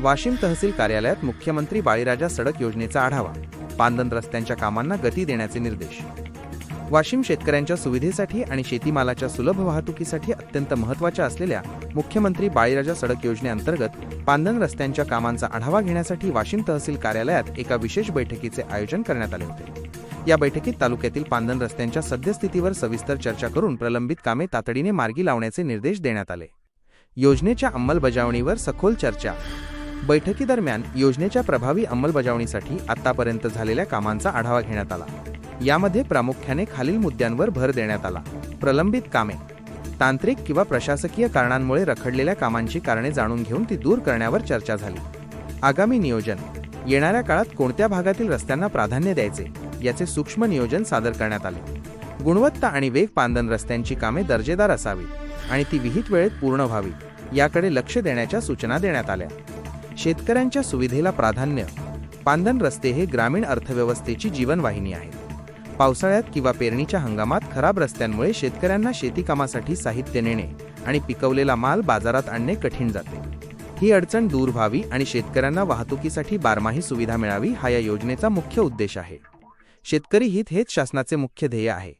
वाशिम तहसील कार्यालयात मुख्यमंत्री बाळीराजा सडक योजनेचा आढावा. पांदन रस्त्यांच्या कामांना गती देण्याचे निर्देश. वाशिम शेतकऱ्यांच्या सुविधेसाठी आणि शेतीमालाच्या सुलभ वाहतुकीसाठी अत्यंत महत्त्वाच्या असलेल्या मुख्यमंत्री बाळीराजा सडक योजनेअंतर्गत पांदन रस्त्यांच्या कामांचा आढावा घेण्यासाठी वाशिम तहसील कार्यालयात एका विशेष बैठकीचे आयोजन करण्यात आले होते. या बैठकीत तालुक्यातील पांदन रस्त्यांच्या सद्यस्थितीवर सविस्तर चर्चा करून प्रलंबित कामे तातडीने मार्गी लावण्याचे निर्देश देण्यात आले. योजनेच्या अंमलबजावणीवर सखोल चर्चा बैठकीदरम्यान योजनेच्या प्रभावी अंमलबजावणीसाठी आतापर्यंत झालेल्या कामांचा आढावा घेण्यात आला. यामध्ये प्रामुख्याने खालील मुद्द्यांवर भर देण्यात आला. प्रलंबित कामे. तांत्रिक किंवा प्रशासकीय कारणांमुळे रखडलेल्या कामांची कारणे जाणून घेऊन ती दूर करण्यावर चर्चा झाली. आगामी नियोजन. येणाऱ्या काळात कोणत्या भागातील रस्त्यांना प्राधान्य द्यायचे याचे सूक्ष्म नियोजन सादर करण्यात आले. गुणवत्ता आणि वेग पांदन रस्त्यांची कामे दर्जेदार असावी आणि ती विहित वेळेत पूर्ण व्हावी याकडे लक्ष देण्याच्या सूचना देण्यात आल्या. शेतकऱ्यांच्या सुविधेला प्राधान्य. पांधन रस्ते हे ग्रामीण अर्थव्यवस्थेची जीवनवाहिनी आहे पावसाळ्यात किंवा पेरणीच्या हंगामात खराब रस्त्यांमुळे शेतकऱ्यांना शेतीकामासाठी साहित्य नेणे आणि पिकवलेला माल बाजारात आणणे कठीण जाते. ही अडचण दूर व्हावी आणि शेतकऱ्यांना वाहतुकीसाठी बारमाही सुविधा मिळावी हा या योजनेचा मुख्य उद्देश आहे. शेतकरी हित हेच शासनाचे मुख्य ध्येय आहे.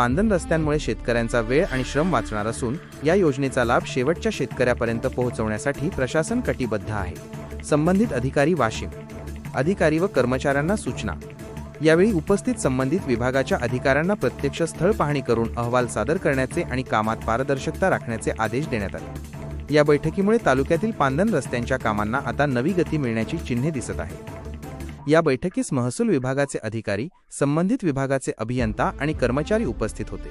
पांदन रस्त्यांमुळे शेतकऱ्यांचा वेळ आणि श्रम वाचणार असून या योजनेचा लाभ शेवटच्या शेतकऱ्यापर्यंत पोहोचवण्यासाठी प्रशासन कटिबद्ध आहे. संबंधित अधिकारी वाशिम. अधिकारी व कर्मचाऱ्यांना सूचना. यावेळी उपस्थित संबंधित विभागाच्या अधिकाऱ्यांना प्रत्यक्ष स्थळ पाहणी करून अहवाल सादर करण्याचे आणि कामात पारदर्शकता राखण्याचे आदेश देण्यात आले. या बैठकीमुळे तालुक्यातील पांदन रस्त्यांच्या कामांना आता नवी गती मिळण्याची चिन्हे दिसत आहेत. या बैठकीस महसूल विभागाचे अधिकारी संबंधित विभागाचे अभियंता आणि कर्मचारी उपस्थित होते.